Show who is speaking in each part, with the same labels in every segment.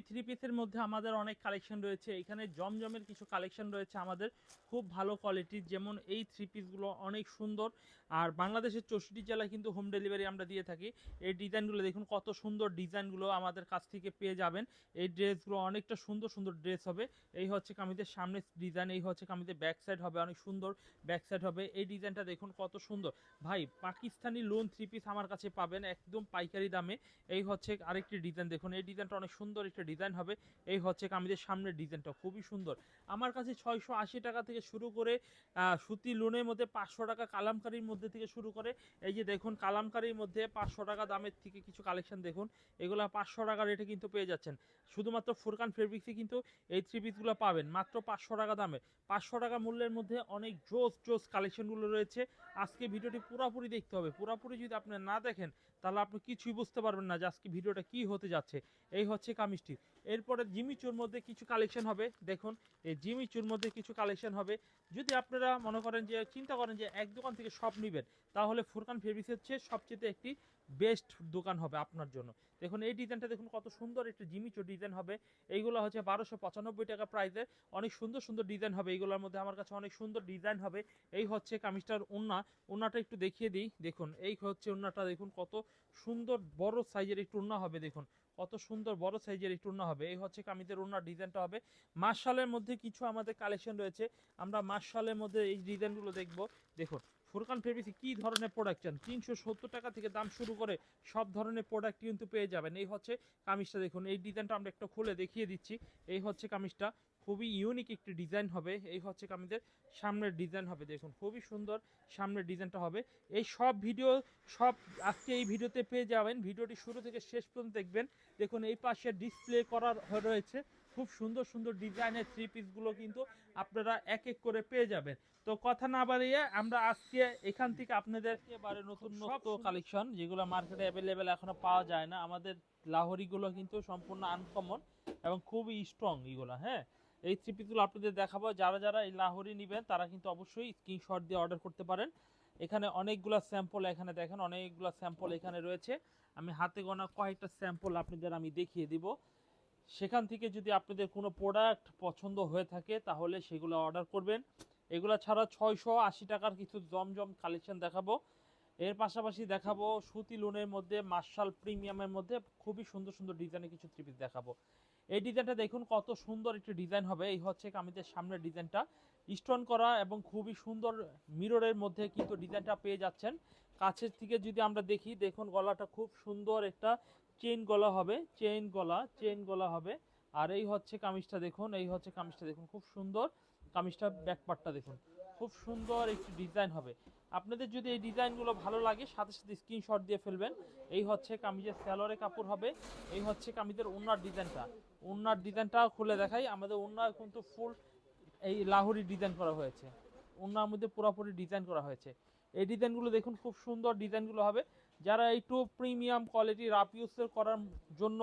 Speaker 1: Three পিসের মধ্যে আমাদের অনেক কালেকশন রয়েছে। এখানে জমজমের কিছু কালেকশন রয়েছে আমাদের। খুব ভালো কোয়ালিটির যেমন এই থ্রি পিসগুলো অনেক সুন্দর। আর বাংলাদেশের চৌষট্টি জেলায় কিন্তু হোম ডেলিভারি আমরা দিয়ে থাকি। এই ডিজাইনগুলো দেখুন, কত সুন্দর ডিজাইনগুলো আমাদের কাছ থেকে পেয়ে যাবেন। এই ড্রেসগুলো অনেকটা সুন্দর সুন্দর ড্রেস হবে। এই হচ্ছে কামিজের সামনে ডিজাইন এই হচ্ছে কামিজের ব্যাক সাইড হবে, অনেক সুন্দর ব্যাক সাইড হবে। এই ডিজাইনটা দেখুন, কত সুন্দর। ভাই, পাকিস্তানি লোন থ্রি পিস আমার কাছে পাবেন, একদম পাইকারি দামে। এই হচ্ছে আরেকটি ডিজাইন দেখুন। এই ডিজাইনটা অনেক সুন্দর একটা ডিজাইন হবে। এই হচ্ছে কামিজের সামনের ডিজাইনটা খুবই সুন্দর। আমার কাছে ছয়শো আশি টাকা থেকে শুরু করে সুতি লোনের মধ্যে পাঁচশো টাকা কালামকারির মধ্যে থেকে শুরু করে, এই যে দেখুন কালামকারির মধ্যে পাঁচশো টাকা দামের থেকে কিছু কালেকশন দেখুন, এগুলো পাঁচশো টাকা রেটে কিন্তু পেয়ে যাচ্ছেন। শুধুমাত্র ফুরকান ফেব্রিক্সে কিন্তু এই থ্রি পিসগুলো পাবেন, মাত্র পাঁচশো টাকা দামে। পাঁচশো টাকা মূল্যের মধ্যে অনেক জোস জোস কালেকশনগুলো রয়েছে। আজকে ভিডিওটি পুরোপুরি দেখতে হবে। পুরোপুরি যদি আপনি না দেখেন তাহলে আপনি কিছুই বুঝতে পারবেন না যে আজকে ভিডিওটা কি হতে যাচ্ছে। এই হচ্ছে কামিজটি। এরপরে জিমিচুর মধ্যে কিছু কালেকশন হবে। দেখুন, এই জিমিচুর মধ্যে কিছু কালেকশন হবে। যদি আপনারা মনে করেন যে, চিন্তা করেন যে, এক দোকান থেকে সব নেবেন, তাহলে ফুরকান ফেব্রিক্সের চেয়ে সবচেয়ে একটি বেস্ট দোকান হবে আপনার জন্য। দেখুন, এই ডিজাইনটা দেখুন কত সুন্দর একটা জিমিচো ডিজাইন হবে। এইগুলো হচ্ছে বারোশো পঁচানব্বই টাকা প্রাইসে অনেক সুন্দর সুন্দর ডিজাইন হবে। এইগুলোর মধ্যে আমার কাছে অনেক সুন্দর ডিজাইন হবে। এই হচ্ছে কামিজটার উন্না। উন্নাটা একটু দেখিয়ে দিই। দেখুন, এই হচ্ছে উন্নাটা। দেখুন, কত সুন্দর বড় সাইজের একটু উন্না হবে। দেখুন কত সুন্দর বড় সাইজের একটু উন্না হবে। এই হচ্ছে কামিজের উন্নার ডিজাইনটা হবে। মার্শালের মধ্যে কিছু আমাদের কালেকশন রয়েছে। আমরা মার্শালের মধ্যে এই ডিজাইনগুলো দেখব। দেখুন ফুরকান ফেব্রিক্সে কী ধরনের প্রোডাক্ট চান? তিনশো সত্তর টাকা থেকে দাম শুরু করে সব ধরনের প্রোডাক্ট কিন্তু পেয়ে যাবেন। এই হচ্ছে কামিজটা দেখুন। এই ডিজাইনটা আমরা একটু খুলে দেখিয়ে দিচ্ছি। এই হচ্ছে কামিজটা। খুবই ইউনিক একটি ডিজাইন হবে। এই হচ্ছে কামিজের সামনের ডিজাইন হবে। দেখুন খুবই সুন্দর সামনের ডিজাইনটা হবে। এই সব ভিডিও সব আজকে এই ভিডিওতে পেয়ে যাবেন। ভিডিওটি শুরু থেকে শেষ পর্যন্ত দেখবেন। দেখুন এই পাশে ডিসপ্লে করার রয়েছে। খুব সুন্দর সুন্দর ডিজাইনের থ্রি পিসগুলো কিন্তু আপনারা এক এক করে পেয়ে যাবেন। তো কথা না বাড়িয়ে আমরা আজকে এখান থেকে আপনাদের এবারে নতুন নতুন কালেকশন যেগুলো মার্কেটে অ্যাভেলেবেল এখনও পাওয়া যায় না আমাদের লাহোরিগুলো কিন্তু সম্পূর্ণ আনকমন এবং খুবই স্ট্রং এগুলো হ্যাঁ? এই থ্রি আপনাদের দেখাবো। যারা যারা এই লাহোরি নেবেন, তারা কিন্তু অবশ্যই স্ক্রিনশট দিয়ে অর্ডার করতে পারেন। এখানে অনেকগুলো স্যাম্পল এখানে দেখেন, অনেকগুলো স্যাম্পল এখানে রয়েছে। আমি হাতে গোনা কয়েকটা স্যাম্পল আপনাদের আমি দেখিয়ে দিব। সেখান থেকে যদি আপনাদের কোনো প্রোডাক্ট পছন্দ হয়ে থাকে, তাহলে সেগুলো অর্ডার করবেন। এগুলো ছাড়া ছয়শো আশি টাকার কিছু জমজম কালেকশন দেখাবো। এর পাশাপাশি দেখাবো সুতি লোনের মধ্যে মার্শাল প্রিমিয়ামের মধ্যে খুবই সুন্দর সুন্দর ডিজাইনের কিছু থ্রি পিস দেখাবো। এই ডিজাইনটা দেখুন কত সুন্দর একটি ডিজাইন হবে। এই হচ্ছে কামিজের সামনের ডিজাইনটা। স্টোন করা এবং খুবই সুন্দর মিররের মধ্যে কিন্তু ডিজাইনটা পেয়ে যাচ্ছেন। কাছের থেকে যদি আমরা দেখি, দেখুন গলাটা খুব সুন্দর একটা চেইন গলা হবে, চেইন গলা চেইন গলা হবে। আর এই হচ্ছে কামিজটা দেখুন, এই হচ্ছে কামিজটা দেখুন, খুব সুন্দর কামিজটা ব্যাকপার্টটা দেখুন। খুব সুন্দর একটি ডিজাইন হবে। আপনাদের যদি এই ডিজাইনগুলো ভালো লাগে, সাথে সাথে স্ক্রিনশট দিয়ে ফেলবেন। এই হচ্ছে কামিজের স্যালোরে কাপড় হবে, এই হচ্ছে কামিজের ওনার ডিজাইনটা। ওনার ডিজাইনটা খুলে দেখাই। আমাদের ওনার কিন্তু ফুল এই লাহোরি ডিজাইন করা হয়েছে। ওনার মধ্যে পুরোপুরি ডিজাইন করা হয়েছে। এই ডিজাইনগুলো দেখুন, খুব সুন্দর ডিজাইনগুলো হবে। যারা একটু প্রিমিয়াম কোয়ালিটি রাফ ইউজের করার জন্য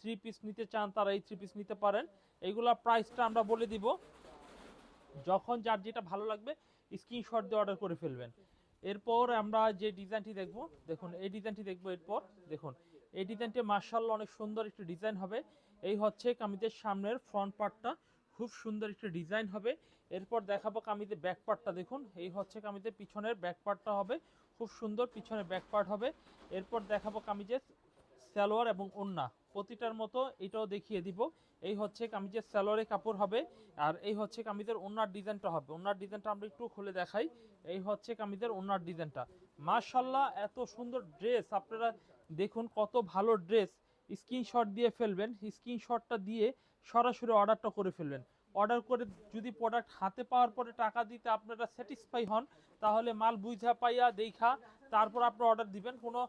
Speaker 1: থ্রি পিস নিতে চান, তারা এই থ্রি পিস নিতে পারেন। এইগুলোর প্রাইসটা আমরা বলে দিব। যখন যার যেটা ভালো লাগবে স্ক্রিনশট দিয়ে অর্ডার করে ফেলবেন। এরপর আমরা যে ডিজাইনটি দেখব, দেখুন, এই ডিজাইনটি দেখব এরপর। দেখুন, এই ডিজাইনটি মার্শাল্লাহ অনেক সুন্দর একটি ডিজাইন হবে। এই হচ্ছে কামিজের সামনের ফ্রন্ট পার্টটা খুব সুন্দর একটি ডিজাইন হবে। এরপর দেখাবো কামিজের ব্যাক পার্টটা দেখুন। এই হচ্ছে কামিজের পিছনের ব্যাক পার্টটা হবে। খুব সুন্দর পিছনের ব্যাক পার্ট হবে। এরপর দেখাবো কামিজের সালোয়ার এবং ওন্না। প্রতিটার মতো এটাও দেখিয়ে দিব। এই হচ্ছে কামিজের সালোয়ারে কাপড় হবে। আর এই হচ্ছে কামিজের ওনার ডিজাইনটা হবে। ওনার ডিজাইনটা আমরা একটু খুলে দেখাই। এই হচ্ছে কামিজের ওনার ডিজাইনটা মার্শাল্লাহ এত সুন্দর ড্রেস আপনারা দেখুন কত ভালো ড্রেস স্ক্রিনশট দিয়ে ফেলবেন, স্ক্রিনশটটা দিয়ে সরাসরি অর্ডারটা করে ফেলবেন। অর্ডার করে যদি প্রোডাক্ট হাতে পাওয়ার পরে টাকা দিতে আপনারা স্যাটিসফাই হন, তাহলে মাল বুঝা পাইয়া দেখা, তারপর আপনি অর্ডার দিবেন, কোনো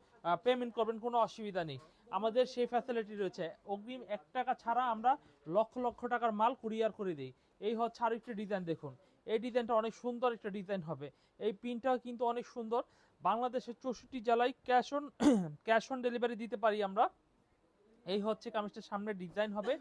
Speaker 1: পেমেন্ট করবেন, কোনো অসুবিধা নেই। আমাদের সেই ফ্যাসিলিটি রয়েছে। অগ্রিম এক টাকা ছাড়া আমরা লক্ষ লক্ষ টাকার মাল কুরিয়ার করে দিই। এই হচ্ছে আরেকটি ডিজাইন দেখুন। এই ডিজাইনটা অনেক সুন্দর একটা ডিজাইন হবে। এই পিনটাও কিন্তু অনেক সুন্দর। বাংলাদেশের চৌষট্টি জেলায় cash on cash on delivery দিতে পারি আমরা। এই হচ্ছে কামিজটার সামনে ডিজাইন হবে।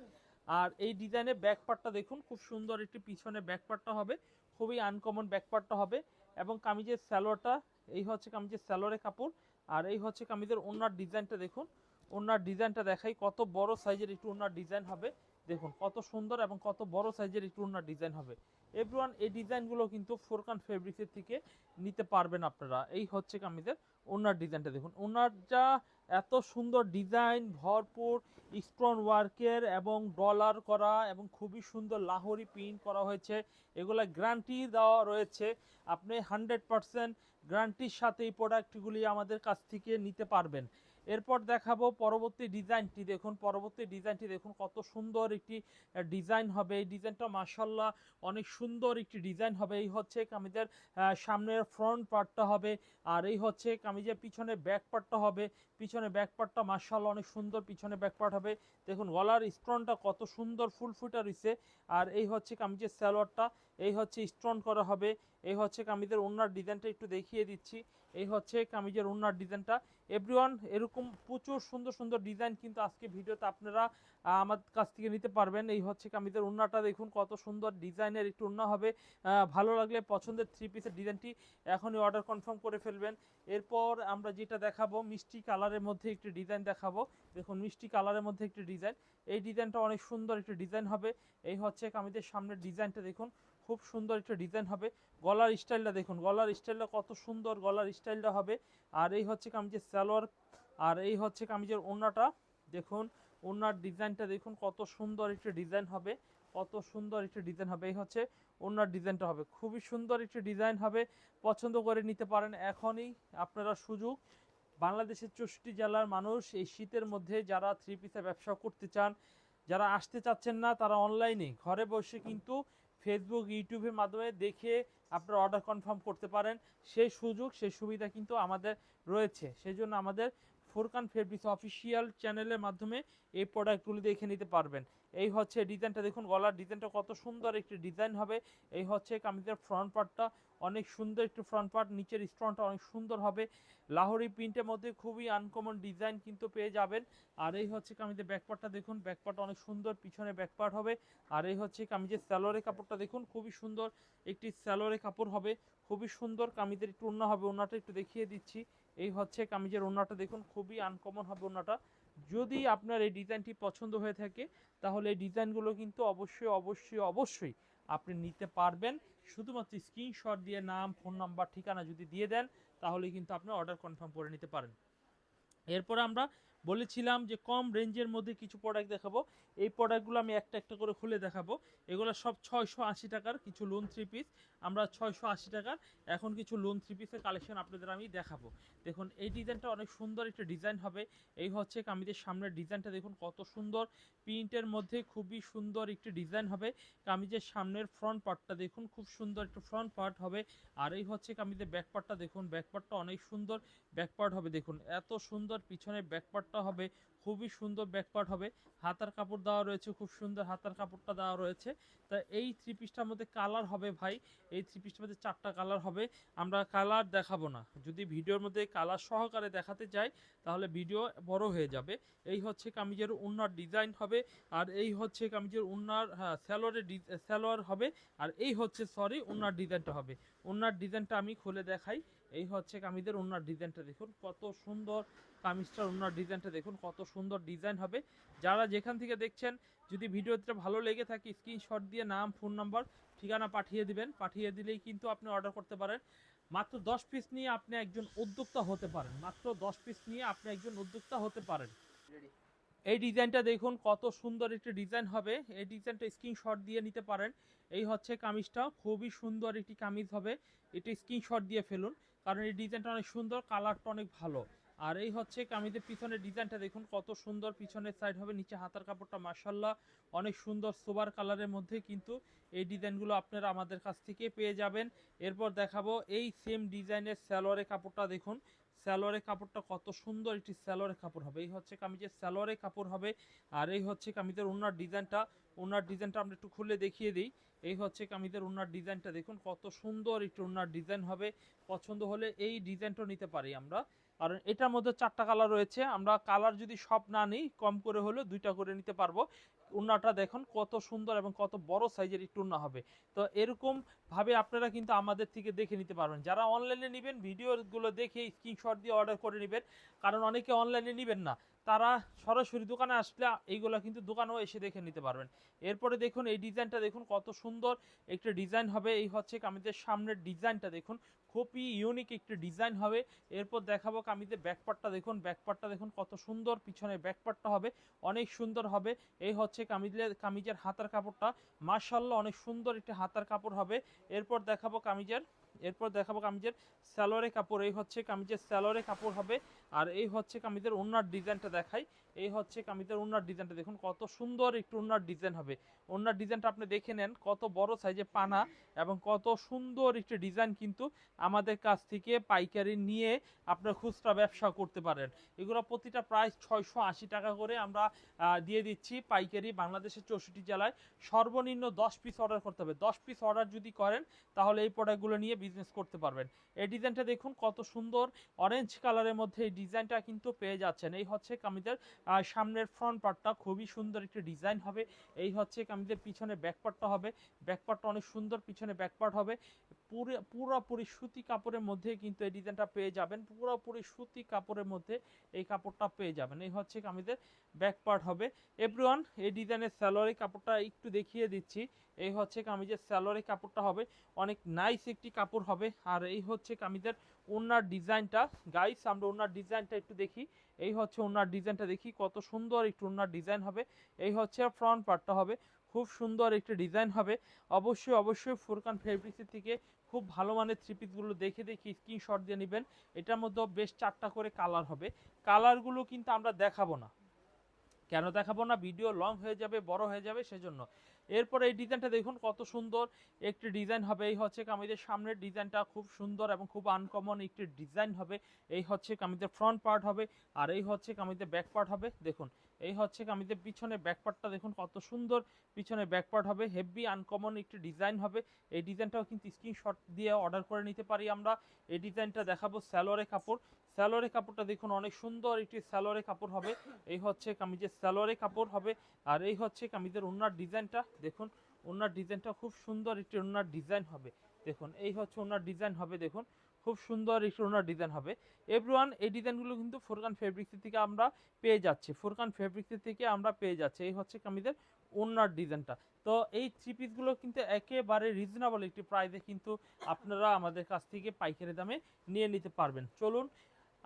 Speaker 1: আর এই ডিজাইনের ব্যাক পার্টটা দেখুন, খুব সুন্দর একটি পিছনে ব্যাক পার্টটা হবে। খুবই আনকমন ব্যাক পার্টটা হবে। এবং কামিজের স্যালোয়ারটা এই হচ্ছে কামিজের স্যালোয়ারের কাপড়। আর এই হচ্ছে কামিজের ওনার ডিজাইনটা দেখুন। ওনার ডিজাইনটা দেখাই কত বড় সাইজের একটু ওনার ডিজাইন হবে। দেখুন, কত সুন্দর এবং কত বড় সাইজের একটু ওনার ডিজাইন হবে। এভরিওয়ান এই ডিজাইনগুলো কিন্তু ফোরকান ফেব্রিক্সের থেকে নিতে পারবেন আপনারা। এই হচ্ছে কামিজের ওনার ডিজাইনটা দেখুন। ওনারটা এত সুন্দর ডিজাইন, ভরপুর স্টোন ওয়ার্কের এবং ডলার করা এবং খুবই সুন্দর লাহোরি প্রিন্ট করা হয়েছে, এগুলো গ্যারান্টি দেওয়া রয়েছে। আপনি হান্ড্রেড পারসেন্ট গ্যারান্টির সাথে এই প্রোডাক্টগুলি আমাদের কাছ থেকে নিতে পারবেন। এরপর দেখাবো পরবর্তী ডিজাইনটি। দেখুন, পরবর্তী ডিজাইনটি দেখুন, কত সুন্দর একটি ডিজাইন হবে। এই ডিজাইনটা মাসাল্লাহ অনেক সুন্দর একটি ডিজাইন হবে। এই হচ্ছে কামিজের সামনের ফ্রন্ট পার্টটা হবে আর এই হচ্ছে কামিজের পিছনে ব্যাক পার্টটা হবে। পিছনে ব্যাক পার্টটা মাসাল্লাহ অনেক সুন্দর পিছনে ব্যাক পার্ট হবে। দেখুন, গলার স্টোনটা কত সুন্দর ফুল ফুটা রয়েছে আর এই হচ্ছে কামিজের স্যালোয়ারটা এই হচ্ছে স্টোন করা হবে, এই হচ্ছে কামিজের ওনার ডিজাইনটা একটু দেখিয়ে দিচ্ছি, এই হচ্ছে কামিজের ওনার ডিজাইনটা। এভরিওয়ান এরকম প্রচুর সুন্দর সুন্দর ডিজাইন কিন্তু আজকে ভিডিওতে আপনারা আমার কাছ থেকে নিতে পারবেন। এই হচ্ছে কামিজের ওন্নাটা দেখুন, কত সুন্দর ডিজাইনের একটু ওন্না হবে। ভালো লাগলে পছন্দের থ্রি পিসের ডিজাইনটি এখনই অর্ডার কনফার্ম করে ফেলবেন। এরপর আমরা যেটা দেখাবো, মিষ্টি কালারের মধ্যে একটি ডিজাইন দেখাবো। দেখুন, মিষ্টি কালারের মধ্যে একটি ডিজাইন। এই ডিজাইনটা অনেক সুন্দর একটি ডিজাইন হবে। এই হচ্ছে কামিজের সামনের ডিজাইনটা দেখুন খুব সুন্দর একটা ডিজাইন হবে। গলার স্টাইলটা দেখুন, গলার স্টাইলটা কত সুন্দর গলার স্টাইলটা হবে। আর এই হচ্ছে কামিজের সালোয়ার, আর এই হচ্ছে কামিজের ওড়নাটা। দেখুন, ওড়নার ডিজাইনটা দেখুন, কত সুন্দর একটা ডিজাইন হবে, কত সুন্দর একটা ডিজাইন হবে। এই হচ্ছে ওড়নার ডিজাইনটা হবে। খুবই সুন্দর একটা ডিজাইন হবে, পছন্দ করে নিতে পারেন এখনই। আপনারা সুযোগ, বাংলাদেশের চৌষট্টি জেলার মানুষ এই শীতের মধ্যে যারা থ্রি পিসের ব্যবসা করতে চান, যারা আসতে চাচ্ছেন না, তারা অনলাইনে ঘরে বসে কিন্তু ফেসবুক ইউটিউবের মাধ্যমে দেখে আপনারা অর্ডার কনফার্ম করতে পারেন। সেই সুযোগ, সেই সুবিধা কিন্তু আমাদের রয়েছে। সেই জন্য আমাদের ফোরকান ফেব্রিক্স অফিসিয়াল চ্যানেলের মাধ্যমে এই প্রোডাক্টগুলি দেখে নিতে পারবেন। এই হচ্ছে ডিজাইনটা, দেখুন গলার ডিজাইনটা কত সুন্দর একটি ডিজাইন হবে। এই হচ্ছে কামিজের ফ্রন্ট পার্টটা অনেক সুন্দর একটি ফ্রন্ট পার্ট নিচের স্টোনটা অনেক সুন্দর হবে। লাহোরি প্রিন্টের মধ্যে খুবই আনকমন ডিজাইন কিন্তু পেয়ে যাবেন। আর এই হচ্ছে কামিজের ব্যাকপার্টটা দেখুন ব্যাকপার্ট অনেক সুন্দর, পিছনে ব্যাকপার্ট হবে। আর এই হচ্ছে কামিজের স্যালোয়ারের কাপড়টা, দেখুন খুবই সুন্দর একটি স্যালোয়ারের কাপড় হবে। খুবই সুন্দর কামিজের একটু ওড়না হবে, ওড়নাটা একটু দেখিয়ে দিচ্ছি। এই হচ্ছে কামিজের ওড়নাটা দেখুন, খুবই আনকমন হবে ওড়নাটা। যদি আপনার এই ডিজাইনটি পছন্দ হয়ে থাকে, তাহলে এই ডিজাইনগুলো কিন্তু অবশ্যই অবশ্যই অবশ্যই আপনি নিতে পারবেন। শুধুমাত্র স্ক্রিনশট দিয়ে, নাম ফোন নাম্বার ঠিকানা যদি দিয়ে দেন, তাহলে কিন্তু আপনি অর্ডার কনফার্ম করে নিতে পারেন। এরপর আমরা বলেছিলাম যে কম রেঞ্জের মধ্যে কিছু প্রোডাক্ট দেখাবো। এই প্রোডাক্টগুলো আমি একটা একটা করে খুলে দেখাবো। এগুলো সব ছয়শো আশি টাকার কিছু লোন থ্রি পিস আমরা ছয়শো আশি টাকার এখন কিছু লোন থ্রি পিসের কালেকশন আপনাদের আমি দেখাবো। দেখুন, এই ডিজাইনটা অনেক সুন্দর একটা ডিজাইন হবে। এই হচ্ছে কামিজের সামনের ডিজাইনটা দেখুন, কত সুন্দর প্রিন্টের মধ্যে খুবই সুন্দর একটি ডিজাইন হবে। কামিজের সামনের ফ্রন্ট পার্টটা দেখুন, খুব সুন্দর একটা ফ্রন্ট পার্ট হবে। আর এই হচ্ছে কামিজের ব্যাক পার্টটা দেখুন ব্যাক পার্টটা অনেক সুন্দর ব্যাক পার্ট হবে। দেখুন, এত সুন্দর পিছনে ব্যাক পার্টটা হবে, খুবই সুন্দর ব্যাক পার্ট হবে। হাতার কাপড় দেওয়া রয়েছে, খুব সুন্দর হাতার কাপড়টা দেওয়া রয়েছে। তা এই থ্রি পিসটার মধ্যে কালার হবে ভাই, এই থ্রি পিসটার মধ্যে চারটা কালার হবে। আমরা কালার দেখাবো না। যদি ভিডিওর মধ্যে কালার সহকারে দেখাতে চাই, তাহলে ভিডিও বড় হয়ে যাবে। এই হচ্ছে কামিজের উন্নার ডিজাইন হবে, আর এই হচ্ছে কামিজের উন্নার হ্যাঁ স্যালোয়ারের স্যালোয়ার হবে, আর এই হচ্ছে সরি উন্নার ডিজাইনটা হবে। উন্নার ডিজাইনটা আমি খুলে দেখাই। এই হচ্ছে কামিজের উন্নার ডিজাইনটা দেখুন কত সুন্দর কামিজটার উন্নার ডিজাইনটা দেখুন কত সুন্দর ডিজাইন হবে। যারা যেখান থেকে দেখছেন যদি ভিডিওটা ভালো লেগে থাকে স্ক্রিনশট দিয়ে নাম ফোন নাম্বার ঠিকানা পাঠিয়ে দিবেন। পাঠিয়ে দিলেই কিন্তু আপনি অর্ডার করতে পারেন। মাত্র দশ পিস নিয়ে আপনি একজন উদ্যোক্তা হতে পারেন। মাত্র দশ পিস নিয়ে আপনি একজন উদ্যোক্তা হতে পারেন। এই ডিজাইনটা দেখুন কত সুন্দর একটি ডিজাইন হবে। এই ডিজাইনটা স্ক্রিনশট দিয়ে নিতে পারেন। এই হচ্ছে কামিজটা খুবই সুন্দর একটি কামিজ হবে। এটি স্ক্রিনশট দিয়ে ফেলুন। কারণ এই ডিজাইনটা অনেক সুন্দর, কালারটা অনেক ভালো। আর এই হচ্ছে কামিজের পিছনের ডিজাইনটা দেখুন, কত সুন্দর পিছনের সাইড হবে, নিচে হাতার কাপড়টা মার্শাল্লাহ অনেক সুন্দর সোবার কালারের মধ্যে কিন্তু এই ডিজাইনগুলো আপনারা আমাদের কাছ থেকে পেয়ে যাবেন। এরপর দেখাবো এই সেম ডিজাইনের স্যালোয়ারের কাপড়টা দেখুন স্যালোয়ারের কাপড়টা কত সুন্দর একটি স্যালোয়ারের কাপড় হবে। এই হচ্ছে কামিজের স্যালোয়ারের কাপড় হবে, আর এই হচ্ছে কামিজের ওনার ডিজাইনটা ওনার ডিজাইনটা আমরা একটু খুলে দেখিয়ে দিই। এই হচ্ছে কামিজের ওনার ডিজাইনটা। দেখুন কত সুন্দর একটু ওনার ডিজাইন হবে। পছন্দ হলে এই ডিজাইনটা নিতে পারি আমরা। কারণ এটার মধ্যে চারটা কালার রয়েছে। আমরা কালার যদি সব না নিই, কম করে হলেও দুইটা করে নিতে পারব। উন্নাটা দেখুন কত সুন্দর এবং কত বড় সাইজের একটু উন্না হবে। তো এরকম ভাবে আপনারা কিন্তু আমাদের থেকে দেখে নিতে পারবেন। যারা অনলাইনে নেবেন, ভিডিওগুলো দেখে স্ক্রিনশট দিয়ে অর্ডার করে নেবেন। কারণ অনেকে অনলাইনে নেবেন না। তারা সরাসরি দোকানে আসলে এইগুলো কিন্তু দোকানেও এসে দেখে নিতে পারবেন। এরপরে দেখুন, এই ডিজাইনটা দেখুন কত সুন্দর একটা ডিজাইন হবে। এই হচ্ছে কামিজের সামনের ডিজাইনটা দেখুন, খুবই ইউনিক একটি ডিজাইন হবে। এরপর দেখাবো কামিজের ব্যাকপার্টটা দেখুন ব্যাকপার্টটা দেখুন কত সুন্দর, পিছনে ব্যাকপার্টটা হবে, অনেক সুন্দর হবে। এই হচ্ছে কামিজের কামিজের হাতার কাপড়টা মার্শাল্লাহ অনেক সুন্দর একটি হাতার কাপড় হবে। এরপর দেখাবো কামিজের, এরপর দেখাবো কামিজের স্যালোরে কাপড়। এই হচ্ছে কামিজের স্যালোরে কাপড় হবে। আর এই হচ্ছে কামিজের ওনার ডিজাইনটা দেখাই। এই হচ্ছে কামিজের ওনার ডিজাইনটা দেখুন, কত সুন্দর একটু ওনার ডিজাইন হবে। ওনার ডিজাইনটা আপনি দেখে নেন, কত বড় সাইজে পানা এবং কত সুন্দর একটি ডিজাইন কিন্তু আমাদের কাছ থেকে পাইকারি নিয়ে আপনার খুচরা ব্যবসা করতে পারেন। এগুলো প্রতিটা প্রাইস ছয়শো আশি টাকা করে আমরা দিয়ে দিচ্ছি পাইকারি বাংলাদেশের চৌষট্টি জেলায়। সর্বনিম্ন দশ পিস অর্ডার করতে হবে। দশ পিস অর্ডার যদি করেন, তাহলে এই প্রোডাক্টগুলো নিয়ে বিজনেস করতে পারবেন। এই ডিজাইনটা দেখুন, কত সুন্দর অরেঞ্জ কালারের মধ্যে এই ডিজাইনটা কিন্তু পেয়ে যাচ্ছেন। এই হচ্ছে কামিজের আহ, সামনের ফ্রন্ট পার্টটা খুবই সুন্দর একটি ডিজাইন হবে। এই হচ্ছে কামিজের পিছনে ব্যাক পার্টটা হবে। ব্যাক অনেক সুন্দর পিছনে ব্যাক হবে। পুরো, পুরোপুরি সুতি কাপড়ের মধ্যে কিন্তু এই ডিজাইনটা পেয়ে যাবেন। পুরোপুরি সুতি কাপড়ের মধ্যে এই কাপড়টা পেয়ে যাবেন। এই হচ্ছে কামিজের ব্যাক পার্ট হবে। এভরিওয়ান এই ডিজাইনের স্যালোয়ারি কাপড়টা একটু দেখিয়ে দিচ্ছি। এই হচ্ছে কামিজের স্যালোয়ারি কাপড়টা হবে। অনেক নাইস একটি কাপড় হবে। আর এই হচ্ছে কামিজের ওনার ডিজাইনটা। গাইস আমরা ওনার ডিজাইনটা একটু দেখি। এই হচ্ছে ওনার ডিজাইনটা দেখি। কত সুন্দর একটু ওনার ডিজাইন হবে। এই হচ্ছে ফ্রন্ট পার্টটা হবে। খুব সুন্দর একটি ডিজাইন হবে। অবশ্যই অবশ্যই ফুরকান ফেব্রিক্সের থেকে খুব ভালো মানের থ্রি পিসগুলো দেখে দেখে স্ক্রিনশট দিয়ে নেবেন। এটার মধ্যেও বেশ চারটা করে কালার হবে। কালারগুলো কিন্তু আমরা দেখাবো না। কেন দেখাবো না? ভিডিও লং হয়ে যাবে, বড় হয়ে যাবে, সেজন্য। এরপরে এই ডিজাইনটা দেখুন কত সুন্দর। একটি ডিজাইন হবে, এই হচ্ছে কামিজের সামনের ডিজাইনটা খুব সুন্দর এবং খুব আনকমন একটি ডিজাইন হবে। এই হচ্ছে কামিজের ফ্রন্ট পার্ট হবে আর এই হচ্ছে কামিজের ব্যাক পার্ট হবে। দেখুন, এই হচ্ছে কামিজের পিছনে ব্যাক পার্টটা দেখুন কত সুন্দর। পিছনে ব্যাক পার্ট হবে হেভি আনকমন একটি ডিজাইন হবে। এই ডিজাইনটাও কিন্তু স্ক্রিনশট দিয়ে অর্ডার করে নিতে পারি আমরা। এই ডিজাইনটা দেখাবো স্যালোরে কাপড়। স্যালোরে কাপড়টা দেখুন, অনেক সুন্দর একটি স্যালোরে কাপড় হবে। এই হচ্ছে কামিজের স্যালোরে কাপড় হবে, আর এই হচ্ছে কামিজের ওনার ডিজাইনটা। দেখুন ওনার ডিজাইনটা খুব সুন্দর একটি ওনার ডিজাইন হবে। দেখুন, এই হচ্ছে ওনার ডিজাইন হবে, দেখুন, খুব সুন্দর একটি ওনার ডিজাইন হবে। এভরিওয়ান, এই ডিজাইনগুলো কিন্তু ফুরকান ফেব্রিক্সের থেকে আমরা পেয়ে যাচ্ছি, ফুরকান ফেব্রিক্সের থেকে আমরা পেয়ে যাচ্ছি। এই হচ্ছে কামিজের ওনার ডিজাইনটা। তো এই থ্রি পিসগুলো কিন্তু একেবারে রিজনেবল একটি প্রাইসে কিন্তু আপনারা আমাদের কাছ থেকে পাইকারি দামে নিয়ে নিতে পারবেন। চলুন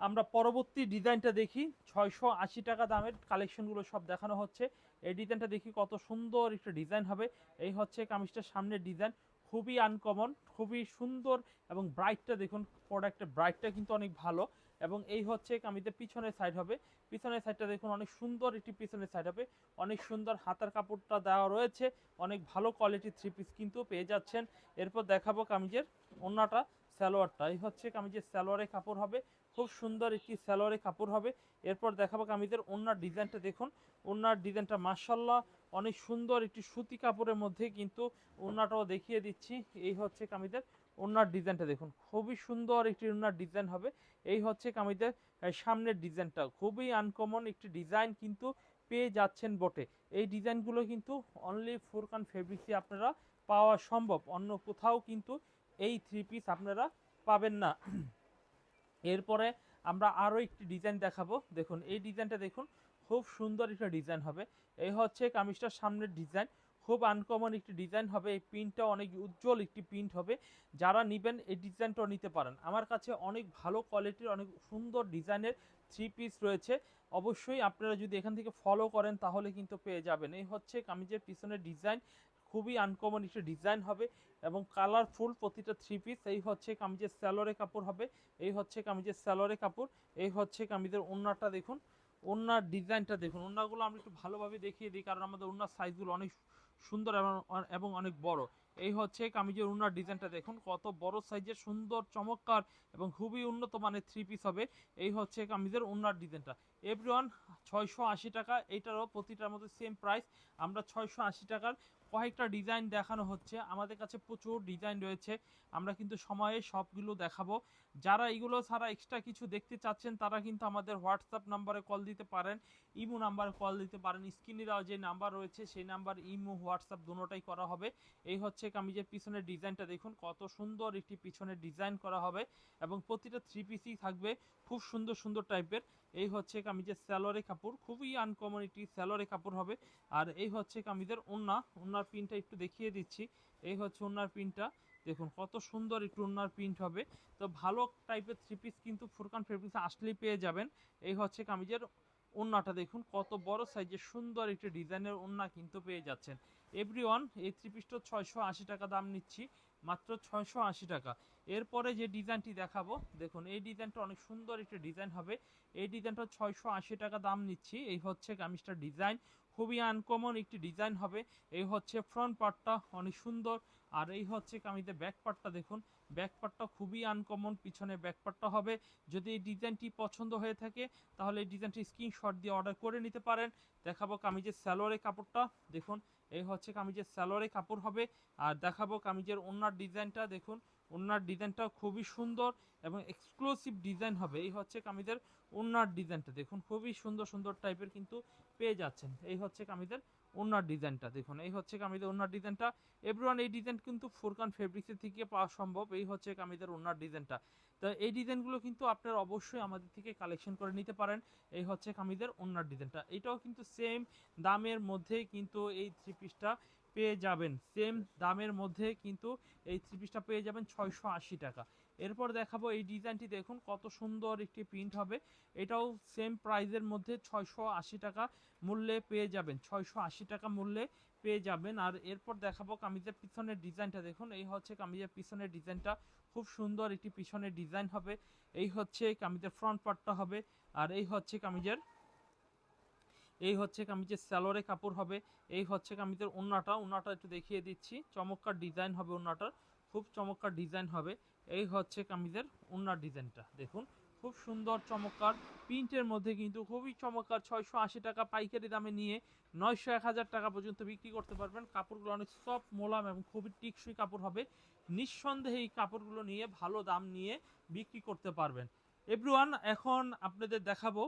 Speaker 1: আমরা পরবর্তী ডিজাইনটা দেখি। ছয়শো আশি টাকা দামের কালেকশনগুলো সব দেখানো হচ্ছে। এই ডিজাইনটা দেখি কত সুন্দর একটা ডিজাইন হবে। এই হচ্ছে কামিজটার সামনের ডিজাইন। খুবই আনকমন খুবই সুন্দর এবং ব্রাইটটা দেখুন প্রোডাক্টের ব্রাইটটা কিন্তু অনেক ভালো। এবং এই হচ্ছে কামিজের পিছনের সাইড হবে। পিছনের সাইডটা দেখুন, অনেক সুন্দর একটি পিছনের সাইড হবে। অনেক সুন্দর হাতার কাপড়টা দেওয়া রয়েছে। অনেক ভালো কোয়ালিটির থ্রি পিস কিন্তু পেয়ে যাচ্ছেন। এরপর দেখাবো কামিজের অন্যটা সালোয়ারটা। এই হচ্ছে কামিজের সালোয়ারের কাপড় হবে। খুব সুন্দর একটি সালোয়ারের কাপড় হবে। এরপর দেখাবো কামিজের ওনার ডিজাইনটা দেখুন। ওনার ডিজাইনটা মার্শাল্লাহ অনেক সুন্দর একটি সুতি কাপড়ের মধ্যে কিন্তু ওনাটাও দেখিয়ে দিচ্ছি। এই হচ্ছে কামিজের ওনার ডিজাইনটা দেখুন। খুবই সুন্দর একটি ওনার ডিজাইন হবে। এই হচ্ছে কামিজের সামনের ডিজাইনটা। খুবই আনকমন একটি ডিজাইন কিন্তু পেয়ে যাচ্ছেন বটে। এই ডিজাইনগুলো কিন্তু অনলি ফুরকান ফেব্রিক্সে আপনারা পাওয়া সম্ভব। অন্য কোথাও কিন্তু এই থ্রি পিস আপনারা পাবেন না। এরপরে আমরা আরও একটি ডিজাইন দেখাবো। দেখুন, এই ডিজাইনটা দেখুন, খুব সুন্দর একটা ডিজাইন হবে। এই হচ্ছে কামিজটার সামনের ডিজাইন খুব আনকমন একটি ডিজাইন হবে। এই প্রিন্টটা অনেক উজ্জ্বল একটি প্রিন্ট হবে। যারা নেবেন, এই ডিজাইনটাও নিতে পারেন। আমার কাছে অনেক ভালো কোয়ালিটির অনেক সুন্দর ডিজাইনের থ্রি পিস রয়েছে। অবশ্যই আপনারা যদি এখান থেকে ফলো করেন, তাহলে কিন্তু পেয়ে যাবেন। এই হচ্ছে কামিজের পিছনের ডিজাইন খুবই আনকমন একটি ডিজাইন হবে এবং কালারফুল প্রতিটা থ্রি পিস এই হচ্ছে কামিজের স্যালোরে কাপড় হবে, এই হচ্ছে কামিজের স্যালোরে কাপড়, এই হচ্ছে কামিজের ওন্নাটা দেখুন ওন্নার ডিজাইনটা দেখুন। ওন্নাগুলো আমরা একটু ভালোভাবে দেখিয়ে দিই, কারণ আমাদের ওন্নার সাইজগুলো অনেক সুন্দর এবং এবং অনেক বড়। এই হচ্ছে কামিজের ওন্নার ডিজাইনটা দেখুন, কত বড় সাইজের সুন্দর, চমৎকার এবং খুবই উন্নত মানের থ্রি পিস হবে। এই হচ্ছে কামিজের ওন্নার ডিজাইনটা এভরিওয়ান ছয়শো আশি টাকা এইটারও প্রতিটার মধ্যে সেম প্রাইস আমরা ছয়শো আশি টাকার কয়েকটা ডিজাইন দেখানো হচ্ছে। আমাদের কাছে প্রচুর ডিজাইন রয়েছে। আমরা কিন্তু সময়ে সবগুলো দেখাবো। যারা এগুলো ছাড়া এক্সট্রা কিছু দেখতে চাচ্ছেন, তারা কিন্তু আমাদের হোয়াটসঅ্যাপ নাম্বারে কল দিতে পারেন, ইমো নাম্বারে কল দিতে পারেন। স্ক্রিনে দেওয়া যে নাম্বার রয়েছে, সেই নাম্বার ইমো হোয়াটসঅ্যাপ দুটোটাই করা হবে। এই হচ্ছে কামিজের পিছনের ডিজাইনটা দেখুন, কত সুন্দর একটি পিছনের ডিজাইন করা হবে এবং প্রতিটা থ্রি পিসই থাকবে। খুব সুন্দর সুন্দর টাইপের এই হচ্ছে কামিজের স্যালোরে কাপড়, খুবই আনকমন একটি স্যালোরে কাপড় হবে। আর এই হচ্ছে কামিজের ওন্না, ওন্নার পিনটা একটু দেখিয়ে দিচ্ছি। এই হচ্ছে ওন্নার পিনটা দেখুন, কত সুন্দর একটু ওন্নার প্রিন্ট হবে। তো ভালো টাইপের থ্রি পিস কিন্তু ফুরকান ফেব্রিক্সে আসলেই পেয়ে যাবেন। এই হচ্ছে কামিজের ওন্নাটা দেখুন, কত বড় সাইজের সুন্দর একটি ডিজাইনের ওন্না কিন্তু পেয়ে যাচ্ছেন। এভরিওয়ান এই থ্রি পিসটা ছয়শো আশি টাকা দাম নিচ্ছি। মাত্র ছয়শো আশি টাকা। এরপরে যে ডিজাইনটি দেখাবো, দেখুন, এই ডিজাইনটা অনেক সুন্দর একটি ডিজাইন হবে। এই ডিজাইনটা ছয়শো আশি টাকা দাম নিচ্ছি। এই হচ্ছে কামিজটার ডিজাইন। খুবই আনকমন একটি ডিজাইন হবে। এই হচ্ছে ফ্রন্ট পার্টটা অনেক সুন্দর। আর এই হচ্ছে কামিজের ব্যাক পার্টটা দেখুন ব্যাক পার্টটা খুবই আনকমন পিছনে ব্যাক পার্টটা হবে। যদি এই ডিজাইনটি পছন্দ হয়ে থাকে, তাহলে এই ডিজাইনটি স্ক্রিনশট দিয়ে অর্ডার করে নিতে পারেন। দেখাবো কামিজের স্যালোয়ারের কাপড়টা। দেখুন এই হচ্ছে কামিজের সালোয়ারে কাপড় হবে। আর দেখাবো কামিজের ওনার ডিজাইনটা দেখুন। ওনার ডিজাইনটা খুবই সুন্দর এবং এক্সক্লুসিভ ডিজাইন হবে। এই হচ্ছে কামিজের ওনার ডিজাইনটা। দেখুন, খুবই সুন্দর সুন্দর টাইপের কিন্তু পেয়ে যাচ্ছেন। এই হচ্ছে কামিজের ওনার ডিজাইনটা। দেখুন, এই হচ্ছে কামিজের ওনার ডিজাইনটা। এভরিওয়ান এই ডিজাইন কিন্তু ফুরকান ফেব্রিক্সের থেকে পাওয়া সম্ভব। এই হচ্ছে কামিজের ওনার ডিজাইনটা। তো এই ডিজাইনগুলো কিন্তু আপনারা অবশ্যই আমাদের থেকে কালেকশন করে নিতে পারেন। এই হচ্ছে কামিজের ওনার ডিজাইনটা। এটাও কিন্তু সেম দামের মধ্যে কিন্তু এই থ্রি পিসটা পেয়ে যাবেন। সেম দামের মধ্যে কিন্তু এই থ্রি পিসটা পেয়ে যাবেন ছয়শো আশি টাকা। এরপর দেখাবো এই ডিজাইনটি দেখুন, কত সুন্দর একটি প্রিন্ট হবে। এটাও সেম প্রাইজের মধ্যে ছয়শো আশি টাকা মূল্যে পেয়ে যাবেন, ছয়শো আশি টাকা মূল্যে পেয়ে যাবেন। আর এরপর দেখাবো কামিজের পিছনের ডিজাইনটা দেখুন, এই হচ্ছে কামিজের পিছনের ডিজাইনটা খুব সুন্দর একটি পিছনের ডিজাইন হবে, এই হচ্ছে কামিজের ফ্রন্ট পার্টটা হবে, আর এই হচ্ছে কামিজের এই হচ্ছে কামিজের স্যালোরে কাপড় হবে, এই হচ্ছে কামিজের ওন্নাটা ওন্নাটা একটু দেখিয়ে দিচ্ছি। চমৎকার ডিজাইন হবে ওন্নাটার খুব চমৎকার ডিজাইন হবে। এই হচ্ছে কামিজের ওন্নার ডিজাইনটা, দেখুন। খুব সুন্দর, চমৎকার, প্রিন্টের মধ্যে কিন্তু খুবই চমৎকার, ছয়শো আশি টাকা পাইকারি দামে নিয়ে নয়শো এক হাজার টাকা পর্যন্ত বিক্রি করতে পারবেন। কাপড়গুলো অনেক সফট মোলাম এবং খুবই টিকসই কাপড় হবে। নিঃসন্দেহে এই কাপড়গুলো নিয়ে ভালো দাম নিয়ে বিক্রি করতে পারবেন। এভরিওয়ান এখন আপনাদের দেখাবো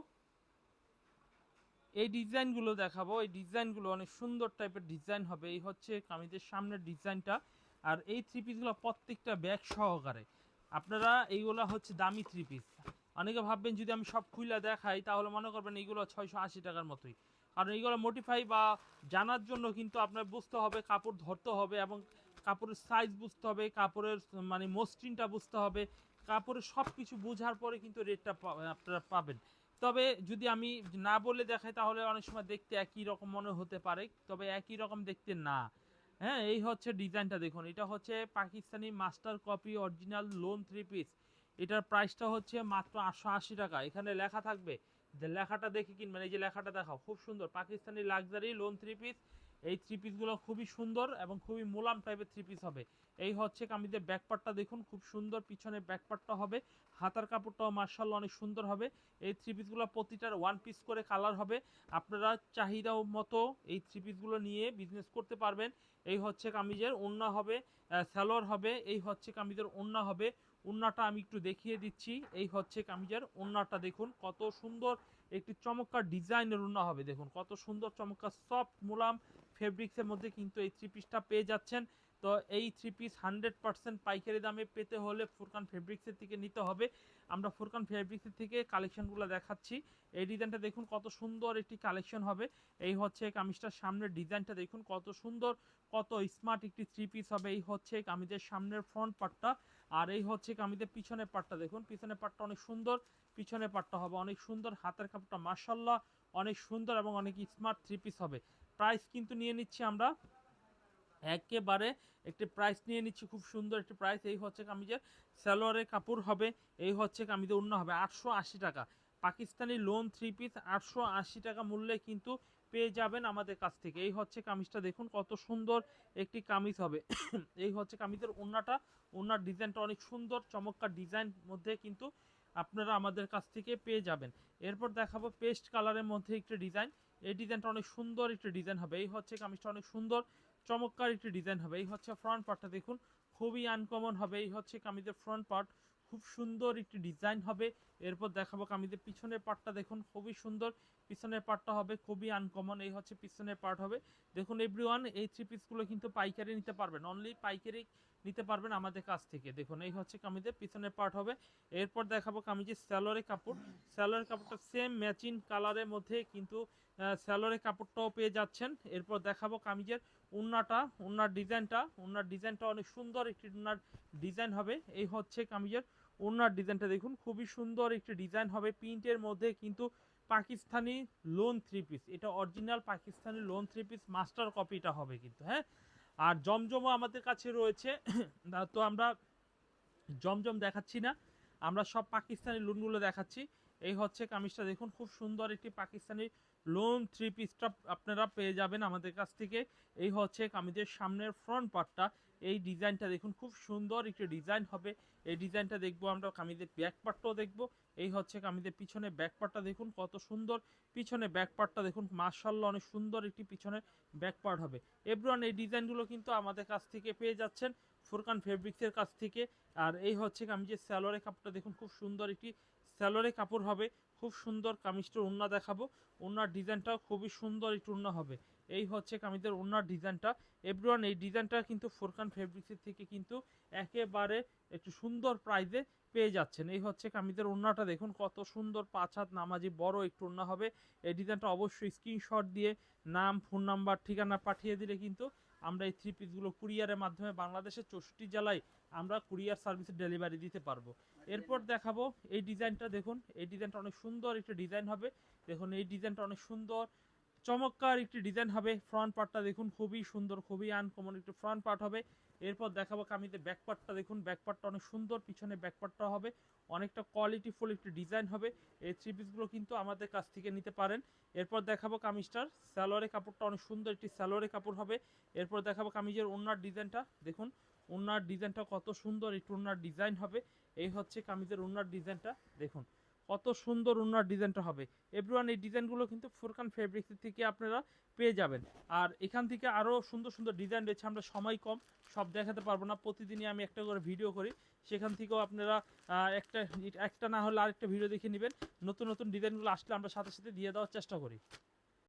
Speaker 1: এই ডিজাইনগুলো দেখাবো। এই ডিজাইনগুলো অনেক সুন্দর টাইপের ডিজাইন হবে। এই হচ্ছে কামিজের সামনের ডিজাইনটা আর এই থ্রি পিসগুলো প্রত্যেকটা ব্যাগ সহকারে। আপনারা এইগুলো হচ্ছে দামি থ্রি পিস অনেকে ভাববেন, যদি আমি সব খুলে দেখাই, তাহলে মনে করবেন এইগুলো ছয়শো আশি টাকার মতোই। কারণ এইগুলো মোটিফাই বা জানার জন্য কিন্তু আপনার বুঝতে হবে, কাপড় ধরতে হবে এবং কাপড়ের সাইজ বুঝতে হবে, কাপড়ের মানে মসৃণটা বুঝতে হবে। কাপড়ের সব কিছু বোঝার পরে কিন্তু রেটটা আপনারা পাবেন। তবে যদি আমি না বলে দেখাই, তাহলে অনেক সময় দেখতে একই রকম মনে হতে পারে, তবে একই রকম দেখতে না। হ্যাঁ এই হচ্ছে ডিজাইনটা দেখুন। এটা হচ্ছে Pakistani master copy original lawn three piece এটার প্রাইসটা হচ্ছে মাত্র আটশো আশি টাকা। এখানে লেখা থাকবে লেখাটা দেখে কিনবেন। এই যে লেখাটা দেখাও, খুব সুন্দর। Pakistani luxury lawn three piece এই থ্রি পিসগুলো খুবই সুন্দর এবং খুবই মোলাম টাইপের থ্রি পিস হবে। এই হচ্ছে কামিজের ব্যাকপার্টটা দেখুন, খুব সুন্দর পিছনে ব্যাকপার্টটা হবে। হাতার কাপড়টাও মার্শাল অনেক সুন্দর হবে। এই থ্রি পিসগুলো প্রতিটার ওয়ান পিস করে কালার হবে। আপনারা চাহিদা মতো এই থ্রি পিসগুলো নিয়ে বিজনেস করতে পারবেন। এই হচ্ছে কামিজের ওন্না হবে স্যালোয়ার হবে, এই হচ্ছে কামিজের ওন্না হবে। ওন্নাটা আমি একটু দেখিয়ে দিচ্ছি। এই হচ্ছে কামিজের ওন্নাটা দেখুন, কত সুন্দর একটি চমৎকার ডিজাইনের ওন্না হবে। দেখুন, কত সুন্দর, চমৎকার সফট মোলাম ফেব্রিক্সের মধ্যে কিন্তু এই থ্রি পিসটা পেয়ে যাচ্ছেন। তো এই থ্রি পিস হান্ড্রেড পার্সেন্ট পাইকারি দামে পেতে হলে ফুরকান ফেব্রিক্সের থেকে নিতে হবে। আমরা ফুরকান ফেব্রিক্সের থেকে কালেকশনগুলো দেখাচ্ছি। এই ডিজাইনটা দেখুন কত সুন্দর একটি কালেকশন হবে। এই হচ্ছে কামিজটার সামনের ডিজাইনটা দেখুন কত সুন্দর, কত স্মার্ট একটি থ্রি পিস হবে। এই হচ্ছে কামিজের সামনের ফ্রন্ট পার্টটা আর এই হচ্ছে কামিজের পিছনের পার্টটা দেখুন পিছনের পার্টটা অনেক সুন্দর, পিছনের পার্টটা হবে। অনেক সুন্দর হাতের কাপড়টা মার্শাল্লাহ অনেক সুন্দর এবং অনেক স্মার্ট থ্রি পিস হবে। প্রাইস কিন্তু নিয়ে নিচ্ছি আমরা। একেবারে একটি প্রাইস নিয়ে নিচ্ছি, খুব সুন্দর একটি প্রাইস এই হচ্ছে কামিজের সালোয়ারের কাপড় হবে, এই হচ্ছে কামিজের অন্য হবে। আটশো আশি টাকা। পাকিস্তানি লোন থ্রি পিস আটশো আশি টাকা মূল্যে কিন্তু পেয়ে যাবেন আমাদের কাছ থেকে। এই হচ্ছে কামিজটা, দেখুন কত সুন্দর একটি কামিজ হবে। এই হচ্ছে কামিজের ওন্নাটা ওন্নার ডিজাইনটা অনেক সুন্দর, চমৎকার ডিজাইন মধ্যে কিন্তু আপনারা আমাদের কাছ থেকে পেয়ে যাবেন। এরপর দেখাবো পেস্ট কালারের মধ্যে একটি ডিজাইন এই ডিজাইনটা অনেক সুন্দর একটি ডিজাইন হবে। এই হচ্ছে কামিজটা অনেক সুন্দর, চমৎকার একটি ডিজাইন হবে। এই হচ্ছে ফ্রন্ট পার্টটা দেখুন, খুবই আনকমন হবে। এই হচ্ছে কামিজের ফ্রন্ট পার্ট খুব সুন্দর একটি ডিজাইন হবে। এরপর দেখাবো কামিজের পিছনের পার্টটা দেখুন, খুবই সুন্দর। পিছনের পার্টটা হবে খুবই আনকমন এই হচ্ছে পিছনের পার্ট হবে। দেখুন এভরিওয়ান এই থ্রি পিসগুলো কিন্তু পাইকারি নিতে পারবেন। অনলি পাইকারি নিতে পারবেন আমাদের কাছ থেকে। দেখুন, এই হচ্ছে কামিজের পিছনের পার্ট হবে। এরপর দেখাবো কামিজের স্যালোরে কাপড়। স্যালোরে কাপড়টা সেম ম্যাচিং কালারের মধ্যে কিন্তু স্যালোরে কাপড়টাও পেয়ে যাচ্ছেন। এরপর দেখাবো কামিজের উন্নাটা, উন্নার ডিজাইনটা উন্নার ডিজাইনটা অনেক সুন্দর একটি উন্নার ডিজাইন হবে। এই হচ্ছে কামিজের উন্নার ডিজাইনটা দেখুন, খুবই সুন্দর একটি ডিজাইন হবে প্রিন্টের মধ্যে, কিন্তু পাকিস্তানি লোন থ্রি পিস এটা original Pakistani lawn three piece master কপিটা হবে কিন্তু হ্যাঁ? আর জমজমও আমাদের কাছে রয়েছে। তো আমরা জমজম দেখাচ্ছি না, আমরা সব পাকিস্তানি লোনগুলো দেখাচ্ছি। এই হচ্ছে কামিজটা, দেখুন, খুব সুন্দর একটি পাকিস্তানি লোন থ্রি পিসটা আপনারা পেয়ে যাবেন আমাদের কাছ থেকে। এই হচ্ছে কামিজের সামনের ফ্রন্ট পার্টটা এই ডিজাইনটা দেখুন, খুব সুন্দর একটি ডিজাইন হবে। এই ডিজাইনটা দেখব আমরা, কামিজের ব্যাক পার্টটাও দেখব। এই হচ্ছে কামিজের পিছনে ব্যাক পার্টটা দেখুন, কত সুন্দর। পিছনে ব্যাক পার্টটা দেখুন মার্শাল্লাহ অনেক সুন্দর একটি পিছনে ব্যাক পার্ট হবে। এভরিওয়ান এই ডিজাইনগুলো কিন্তু আমাদের কাছ থেকে পেয়ে যাচ্ছেন ফুরকান ফেব্রিক্সের কাছ থেকে। আর এই হচ্ছে কামিজের স্যালোরে কাপড়টা দেখুন, খুব সুন্দর একটি স্যালোরে কাপড় হবে। খুব সুন্দর কামিজটার ওন্না দেখাবো। ওন্নার ডিজাইনটাও খুবই সুন্দর একটু ওন্না হবে। এই হচ্ছে কামিজের ওন্নার ডিজাইনটা। এভরিওয়ান এই ডিজাইনটা কিন্তু ফোরকান ফেব্রিক্সের থেকে কিন্তু একেবারে একটু সুন্দর প্রাইজে পেয়ে যাচ্ছেন। এই হচ্ছে কামিজের ওন্নাটা দেখুন কত সুন্দর পাঁচ হাত নামাজি, বড় একটু ওন্না হবে। এই ডিজাইনটা অবশ্যই স্ক্রিনশট দিয়ে নাম ফোন নাম্বার ঠিকানা পাঠিয়ে দিলে কিন্তু আমরা এই থ্রি পিসগুলো কুরিয়ারের মাধ্যমে বাংলাদেশের চৌষট্টি জেলায় আমরা কুরিয়ার সার্ভিসে ডেলিভারি দিতে পারব। এরপর দেখাবো এই ডিজাইনটা, দেখুন, এই ডিজাইনটা অনেক সুন্দর একটা ডিজাইন হবে। দেখুন, এই ডিজাইনটা অনেক সুন্দর। চমৎকার একটি ডিজাইন হবে। ফ্রন্ট পার্টটা দেখুন, খুবই সুন্দর, খুবই আনকমন একটি ফ্রন্ট পার্ট হবে। এরপর দেখাবো কামিতে ব্যাক পার্টটা দেখুন। ব্যাক পার্টটা অনেক সুন্দর, পিছনে ব্যাক পার্টটা হবে। অনেকটা কোয়ালিটিফুল একটি ডিজাইন হবে। এই থ্রি পিসগুলো কিন্তু আমাদের কাছ থেকে নিতে পারেন। এরপর দেখাবো কামিজটার। স্যালোয়ারে কাপড়টা অনেক সুন্দর একটি স্যালোয়ারে কাপড় হবে। এরপর দেখাবো কামিজের ওনার ডিজাইনটা দেখুন ওনার ডিজাইনটা কত সুন্দর একটু ওনার ডিজাইন হবে। এই হচ্ছে কামিজের ওনার ডিজাইনটা দেখুন কত সুন্দর ওনার ডিজাইনটা হবে। এভরিওয়ান এই ডিজাইনগুলো কিন্তু ফুরকান ফেব্রিক্স থেকে আপনারা পেয়ে যাবেন। আর এখান থেকে আরও সুন্দর সুন্দর ডিজাইন রয়েছে, আমরা সময় কম, সব দেখাতে পারব না। প্রতিদিনই আমি একটা করে ভিডিও করি। সেখান থেকেও আপনারা একটা একটা না হলে আরেকটা ভিডিও দেখে নেবেন। নতুন নতুন ডিজাইনগুলো আসলে আমরা সাথে সাথে দিয়ে দেওয়ার চেষ্টা করি।